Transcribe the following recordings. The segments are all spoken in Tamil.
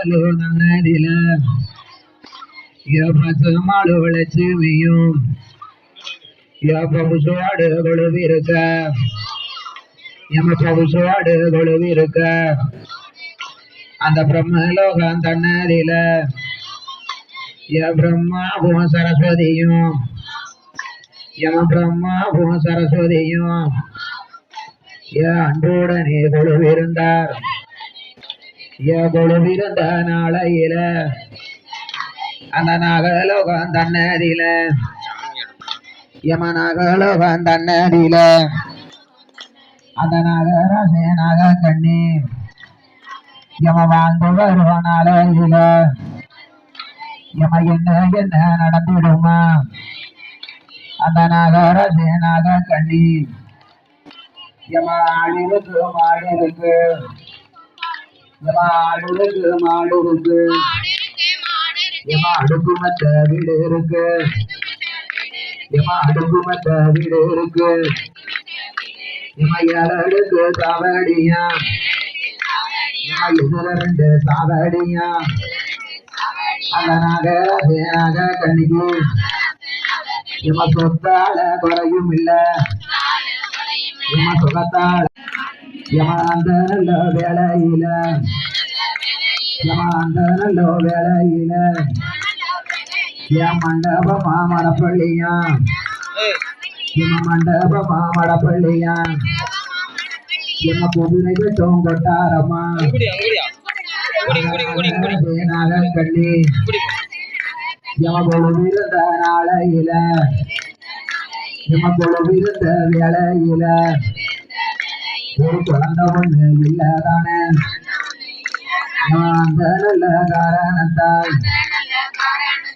നന്നതില പച്ചമാട് വിളച്ച് വീയും പവുസുവാടുകൾ വിരുക്ക യമ പവുസുവാടുകൾ വിരുക്ക அந்த பிரம்மலோகம் தன்னதில பிரம்மாவும் சரஸ்வதியும் யம பிரம்மாவும் சரஸ்வதியும் அன்புடனே கொழுவிருந்தார் கொழுவிருந்த நாளையில அந்த நாகலோகம் தன்னதில யம நாகலோகம் தன்னதில அந்த நாகராசே நாக கண்ணி யம வாழ்ந்து வருவான் நாளையில யம என்ன என்ன நடந்துடுமா? அந்த நாகராசே நாக கண்ணி யம ஆடிருக்கு மாடிருக்கு யம ஆடுருக்கு மாடுருக்கு யம அடுக்கு மத்த வீடு இருக்கு. யம அடுக்கு மத்த வீடு இருக்கு. யம ஏழடுக்கு சாவடியா. யம இதுல ரெண்டு சாவடியா. அந்த நாக கண்ணிக்கு. யம சொத்தால குறையும் இல்ல. யம சுகத்தால யம அந்த நல்ல வேலையில யம அந்த நல்ல வேலையில என் மண்டபமா மடப்பள்ளியா எம மண்டபமா மடப்பள்ளியா எம குதிரை வெட்டும் கொட்டாரமா நாக கண்ணி நாளையில எம வேலையில ஒரு குழந்தை ஒண்ணு இல்லதானே அந்த நல்ல காரணத்தால்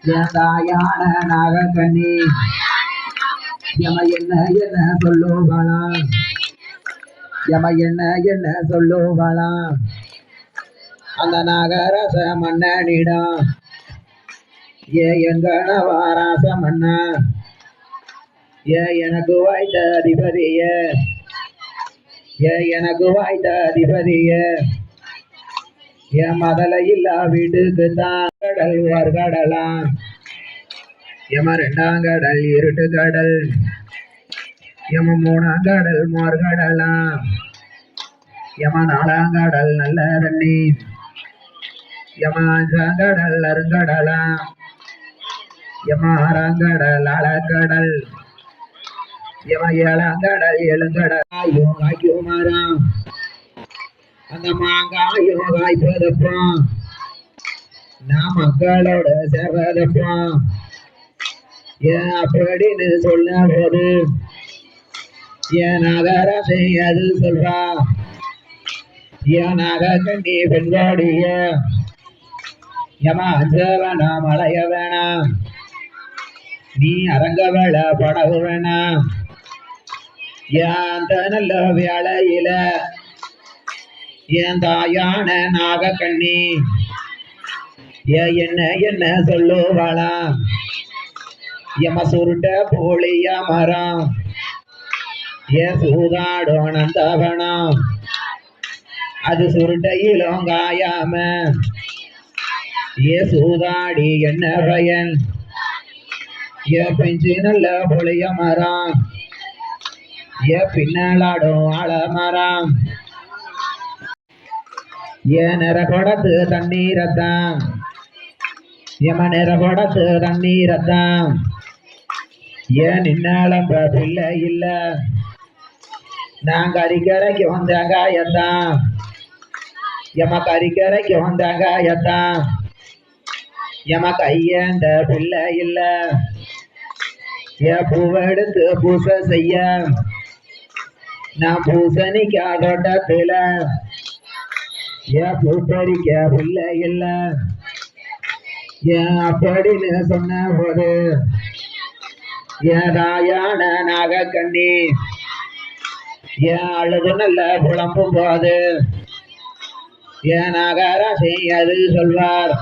என் தாயான நாகக்கண்ணி எம என்ன என்ன சொல்லுவாளாம் எம என்ன என்ன சொல்லுவாளாம் அந்த நாகரச மன்னனிடம் ஏ எங்கனவா ராச மன்னா. ஏ எனக்கு வாய்ந்த அதிபதியே. எனக்கு வாய்த்த அதிபதிய என் மதல இல்லா வீட்டுக்கு தான் கடல் ஒரு கடலாம் எம ரெண்டாம் கடல் இருட்டு கடல் எம மூணாம் கடல் மோர் கடலாம் எம நாலாம் கடல் நல்ல தண்ணி எம அஞ்சாம் கடல் அருங்கடலாம். எம ஆறாம் கடல் ஆழக்கடல் எம ஏழாம் கடல் எழுங்கடல் ஐயோ ஐயோ மரம் அந்த மாங்காயும் காய்ப்பதப்பா நான் மக்களோட சேர்றதப்பா ஏன் அப்படின்னு சொன்ன போது என் நகரசை அது சொல்றா என் நக கண்டி பெண்கோடிய ஏமா அஞ்ச வேணாம் மழைய வேணாம் நீ அரங்க வேலை படகு வேணாம். ஏன் நல்ல வேளையில ஏன் தாயான நாக கண்ணி ஏ என்ன என்ன சொல்லுவாளா? எம சுருட்ட போலிய மரம். ஏ சூதாடோ நந்தவனம் அது சுருட்டையிலும் காயாம ஏ சூதாடி என்ன பயன்? ஏ பெஞ்சு நல்ல பொழிய மரம். ஏ பின்னலாடும் ஆழ மரம் ஏன் நிற கொடத்து தண்ணீரத்தான். எம நிற கொடத்து தண்ணீரத்தான். ஏன் நின்னாலம் பிள்ளை இல்ல. நாங்க அரிக்கரைக்கு வந்தாங்க எத்தான் எம கரிக்கரைக்கு வந்தாங்க எத்தான் எம கையேந்த பிள்ளை இல்ல. என் பூவெடுத்து பூசை செய்ய நான் பூசணிக்கா தோட்டத்துல ஏன் பூப்பறிக்க பிள்ளை இல்ல ஏன் அப்படின்னு சொன்ன போது ஏன் தாயான நாக கண்ணி ஏன் அழுது நல்ல புலம்பும் போது ஏன் நாகராசி அது சொல்வார்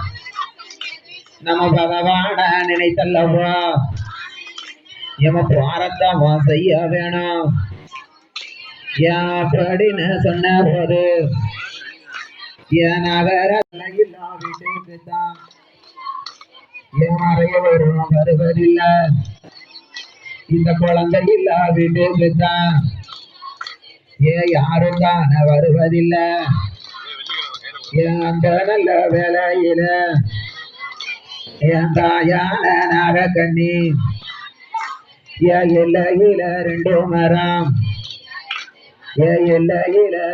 நம்ம பகவான நினைத்தல்லவா? எம பிராரத்தமா செய்ய வேணும். யா அப்படின்னு சொன்ன போது என் நகர இல்லா வீட்டுக்கு தான் என் மறைய வரும் வருவதில்லை. இந்த குழந்தை இல்லா வீட்டுக்கு தான் ஏன் யாரும் தானே வருவதில்லை. என் அந்த நல்ல வேலையில என் தாயான நாக கண்ணி என் எல்லையில ரெண்டு மரம் என்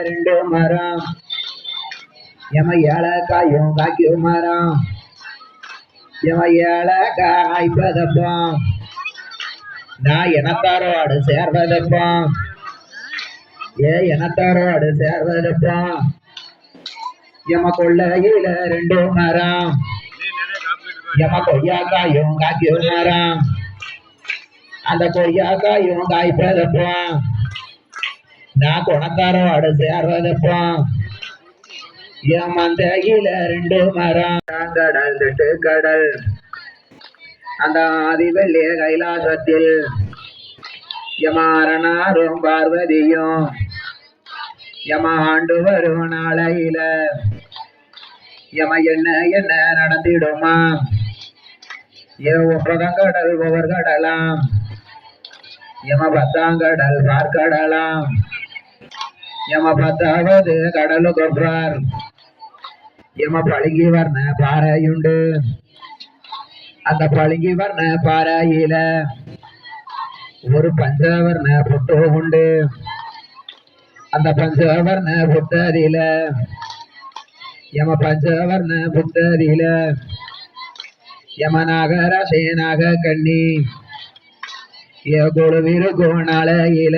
ரெண்டு மரம் எம ஏழக்காயும் காய்க்கும் மரம் எம ஏலக்காய் பதப்பம் நான் எனத்தாரோடு சேர்வதப்பம். ஏ எனத்தாரோடு சேர்வதப்பம். எம கொள்ளையில ரெண்டு மரம் எம கொய்யாக்காயும் காய்க்கும் மரம் அந்த கொய்யாக்காயும் காய்ப்பதப்பம் நான் குணத்தாரோடு சேர்வதப்பம் என் மந்தையில ரெண்டு மரம். கடல் திட்டு கடல். அந்த ஆதிவெள்ளிய கைலாசத்தில் யமாரனாரும் பார்வதியும் யமாண்டு வரும் நாளையில யம என்ன என்ன நடந்திடுமா? கடல் ஒவ்வொரு கடலாம். யம பத்தாங்கடல் பார்க்கடலாம். யம பத்தாவது கடலு கொன்றார் யம பழுங்கி வர்ண பாறையுண்டு. அந்த பழுங்கி வர்ண பாறையில ஒரு பஞ்சவர்ண புட்டு உண்டு. அந்த பஞ்சவர்ண புத்தரில யம பஞ்சவர்ண புத்தரில யமநாகர சேனாக கண்ணி ஏ குழுவிரு கோணாலையில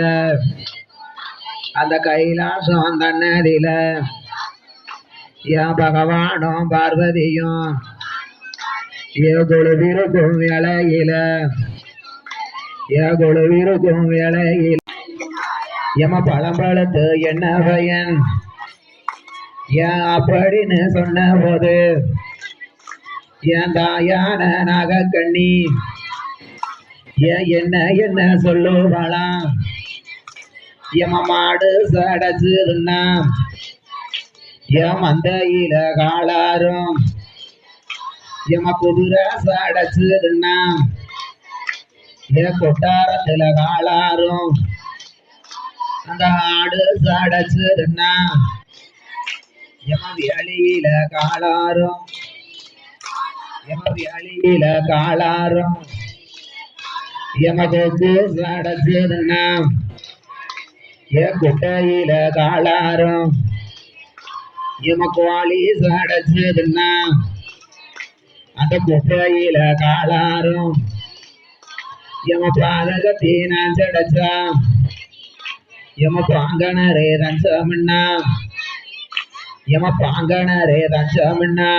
அந்த கைலாசம் அந்த நதியில என் பகவானும் பார்வதியும் குழுவிருக்கும் வேலையில குழுவிருக்கும் வேலையில் எம பழம்பழத்து என்ன பயன்? ஏன் அப்படின்னு சொன்ன போது என் தாயான நாகக்கண்ணி ஏன் என்ன என்ன சொல்லுவாளாம்? யமமாடு மாடு சடைச்சிருந்தா என் மந்தையில காளாரும் யம குதிரை சடைச்சிருந்தா என் கொட்டாரத்துல காளாரும் அந்த ஆடு சடைச்சிருந்தா யம வியலியில காளாரும் யம வியலியில காளாரும் எம கொக்கு குட்டையில காளாரும் எம கோழி அந்த குட்டையில காளாரும் எம பாதகத்தின சடைச்சா. எம பாங்கனரே தஞ்சமின்னா எம பாங்கனரே தஞ்சமின்னா